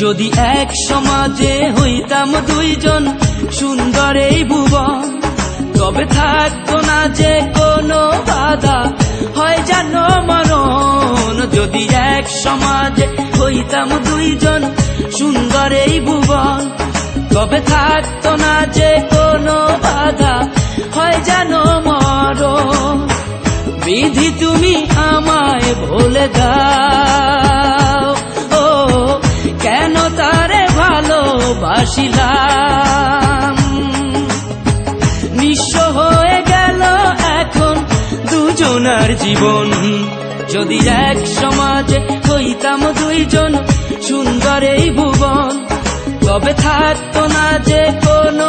যদি এক সমাজে হইতাম দুইজন সুন্দর এই ভুবন, তবে থাকতো না যে কোনো বাধা। হয় যেন মরণ, যদি এক সমাজে হইতাম দুইজন সুন্দর এই ভুবন, তবে থাকতো না যে কোনো বাধা। হয় যেন মরণ, বিধি তুমি আমায় ভুলে দাও। দুজনার জীবন। যদি এক সমাজে হইতাম দুইজন সুন্দর এই ভুবন, তবে থাকতো না যে কোনো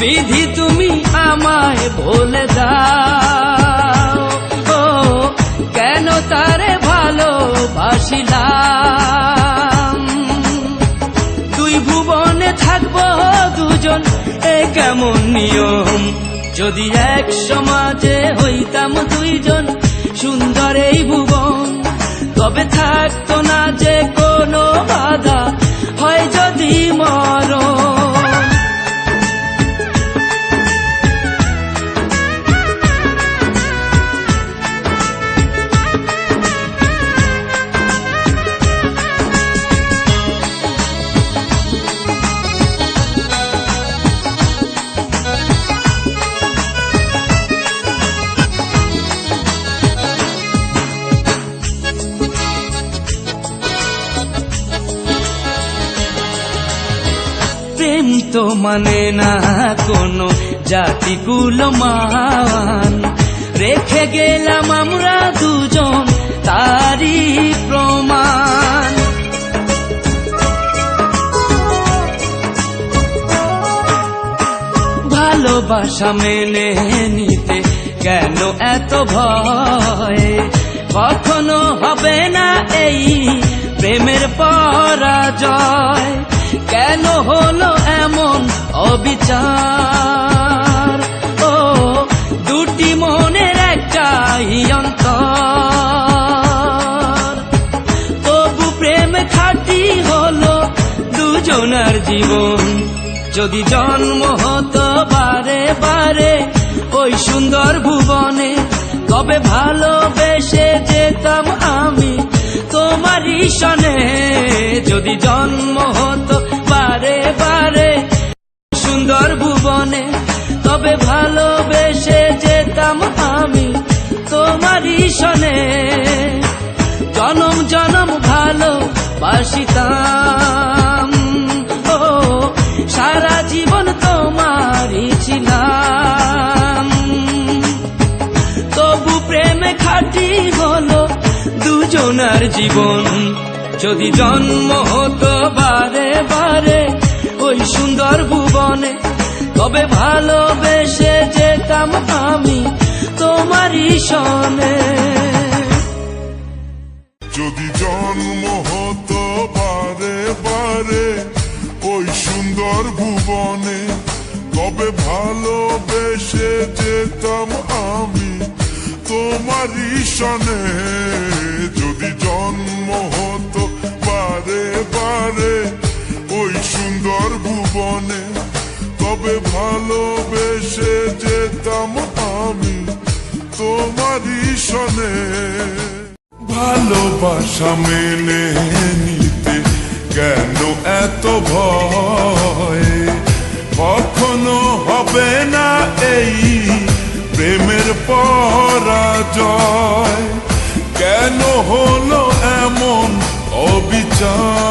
বিধি তুমি আমায় বলে দাও। ও, কেন তারে ভালোবাসিলাম? দুই ভুবনে থাকব দুজন, এ কেমন নিয়ম? যদি এক সমাজে হইতাম দুইজন, সুন্দর এই ভুবন, তবে থাকতো না যে কোনো বাধা। হয় যদি তো মানে না কোনো জাতি মান। রেখে গেলাম আমরা দুজন তারি প্রমাণ। ভালোবাসা মেনে নিতে কেন এত ভয়? কখনো হবে না এই প্রেমের পরাজয়। অবিচার ও, দুটি মনের একটাই অন্তর। তবু প্রেম খাটি হলো দুজনার জীবন। যদি জন্ম হতো বারে বারে ওই সুন্দর ভুবনে, তবে ভালোবেসে যেতাম আমি তোমারই সনে। যদি জন্ম হতো সুন্দর ভুবনে, তবে ভালোবেসে যেতাম আমি তোমারই সনে। জনম জনম ভালো বাসিতাম ও, সারা জীবন তোমারই ছিলাম। তবু প্রেমে খাটি হলো দুজনার জীবন। যদি জন্ম হতো বারে বারে, ওই সুন্দর ভুবনে তবে ভালোবেসে যেতাম আমি তোমারই সনে। যদি জন্ম হতো বারে বারে ওই সুন্দর ভুবনে, তবে ভালোবেসে যেতাম আমি তোমার ঈশনে যদি জন্ম হতো বারে বারে ওই সুন্দর ভুবনে তবে ভালোবেসে যেতাম আমি তোমারই সনে। ভালোবাসা মেনে নিতে কেন এত ভয়? কখনো হবে না এই প্রেমের পরাজয়। কেন হলো এমন অবিচার?